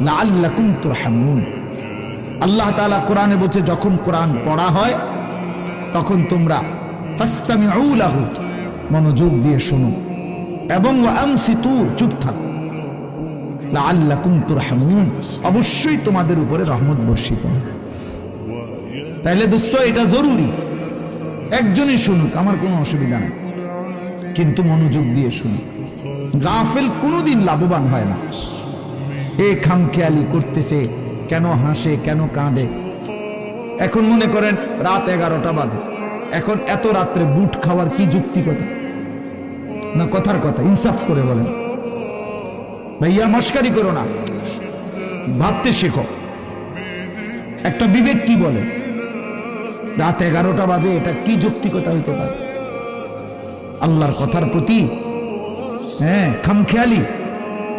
না আল্লাহ কুমতুর আল্লাহ তালা কোরআনে বলছে, যখন কোরআন পড়া হয়, তখন তোমরা ফাস্তামি আউলাহু মনোযোগ দিয়ে শোনো এবং আমসি তু চুপ থাকো। আল্লাহ কুমতুর হামুন অবশ্যই তোমাদের উপরে রহমত বর্ষিত তাহলে দোস্ত, এটা জরুরি। একজনই শুনুক, আমার কোনো অসুবিধা নেই। কিন্তু মনোযোগ দিয়ে শুনুক। গাফেল কোনোদিন লাভবান হয় না। এ খামখেয়ালি করতেছে, কেন হাসে, কেন কাঁদে? এখন মনে করেন রাত এগারোটা বাজে। এখন এত রাত্রে বুট খাওয়ার কি যুক্তিকতা? না কথার কথা, ইনসাফ করে বলেন। ভাইয়া, মস্কারি করো না। ভাবতে শেখো। একটা বিবেক কি বলে? রাত এগারোটা বাজে, এটা কি যুক্তিকতা হইতে পারে? আল্লাহর কথার প্রতি হ্যাঁ খামখেয়ালি।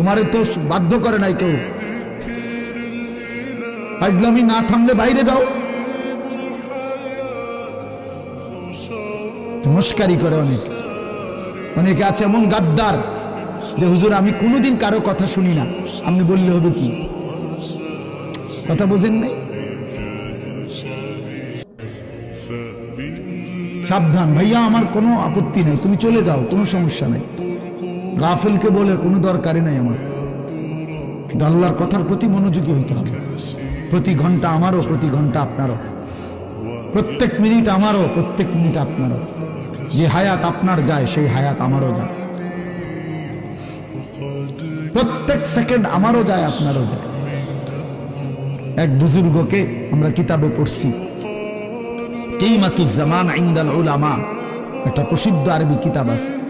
তোমারে তো বাধ্য করে নাই কেউ। ফাইজলামি না থামলে বাইরে যাও। নমস্কারই করে অনেক। অনেকে আছে এমন গাদ্দার যে, হুজুর, আমি কোনোদিন কারও কথা শুনি না। আপনি বললে হবে কি? কথা বোঝেন নাই? সাবধান, ভাইয়া, আমার কোনো আপত্তি নেই। তুমি চলে যাও, কোনো সমস্যা নেই। গাফেলকে বলে কোনো দরকারই নাই আমার। কিন্তু আল্লাহর কথার প্রতি মনোযোগী হইতে হবে। প্রতি ঘণ্টা আমারও, প্রতি ঘণ্টা আপনারও। প্রত্যেক মিনিট আমারও, প্রত্যেক মিনিট আপনারও। যে হায়াত আপনার যায়, সেই হায়াত আমারও যায়। প্রত্যেক সেকেন্ড আমারও যায়, আপনারও যায়। এক বুজুর্গকে আমরা কিতাবে পড়ছি। কেইমাতুজ্জামান ইন্দাল ওলামা একটা প্রসিদ্ধ আরবি কিতাব আছে।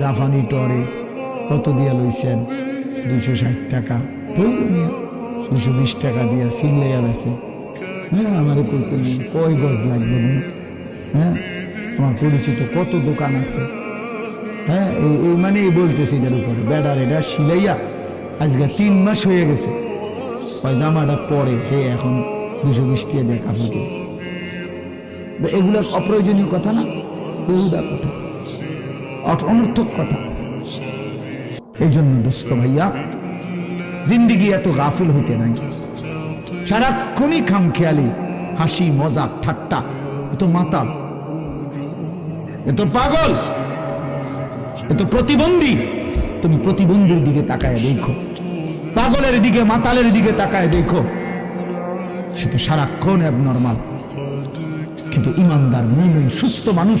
জাফানি টরে কত দিয়া লইছেন? দুশো ষাট টাকা। দুশো বিশ টাকা দিয়া সিল্লাইয়া বেছে হ্যাঁ আমার কই করলি কয় গজ লাগবে হ্যাঁ আমার পরিচিত কত দোকান আছে? হ্যাঁ এই মানে এই বলতেছি এটার উপরে। বেড়ার এটা সিলাইয়া আজকে তিন মাস হয়ে গেছে। জামাটা পরে হে এখন দুশো বিশ টাকা কাপড় কিনে। এগুলো অপ্রয়োজনীয় কথা না? বেহুদা কথা। অনর্থক কথা। এই জন্য দোস্ত ভাইয়া, জিন্দিগি এত গাফিল হইতে নাই। সারাক্ষণই খামখেয়ালি, হাসি, মজাক, ঠাট্টা। এত মাতাল এত পাগল এত প্রতিবন্ধী। তুমি প্রতিবন্ধীর দিকে তাকায় দেখো, পাগলের দিকে, মাতালের দিকে তাকায় দেখো। সে তো সারাক্ষণ অ্যাবনর্মাল কিন্তু ইমানদার, মুমিন, সুস্থ মানুষ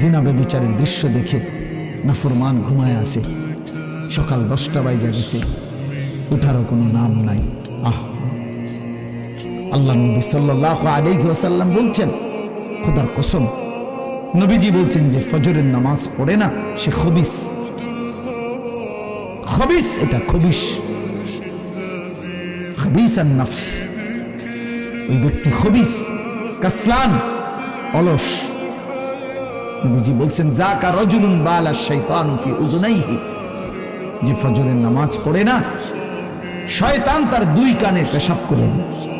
জিনাবে বিচারের দৃশ্য দেখে নাফরমান ঘুমায় আছে। সকাল দশটা বাইজা গেছে। উঠারও কোনো নাম নাই। আহ। আল্লাহ নবী সাল্লাহ আলাইহি ওয়াসাল্লাম বলছেন, খোদার কসম। নবীজি বলছেন যে, ফজরের নামাজ পড়ে না, সে খবিস। খবিস এটা খবিস। খবিস আর নফস। ওই ব্যক্তি খবিস, কাসলান, অলস। নবীজি বলছেন জাকা রজুলুন বালা যে ফজরের নামাজ পড়ে না, শয়তান তার দুই কানে পেশাব করে দেয়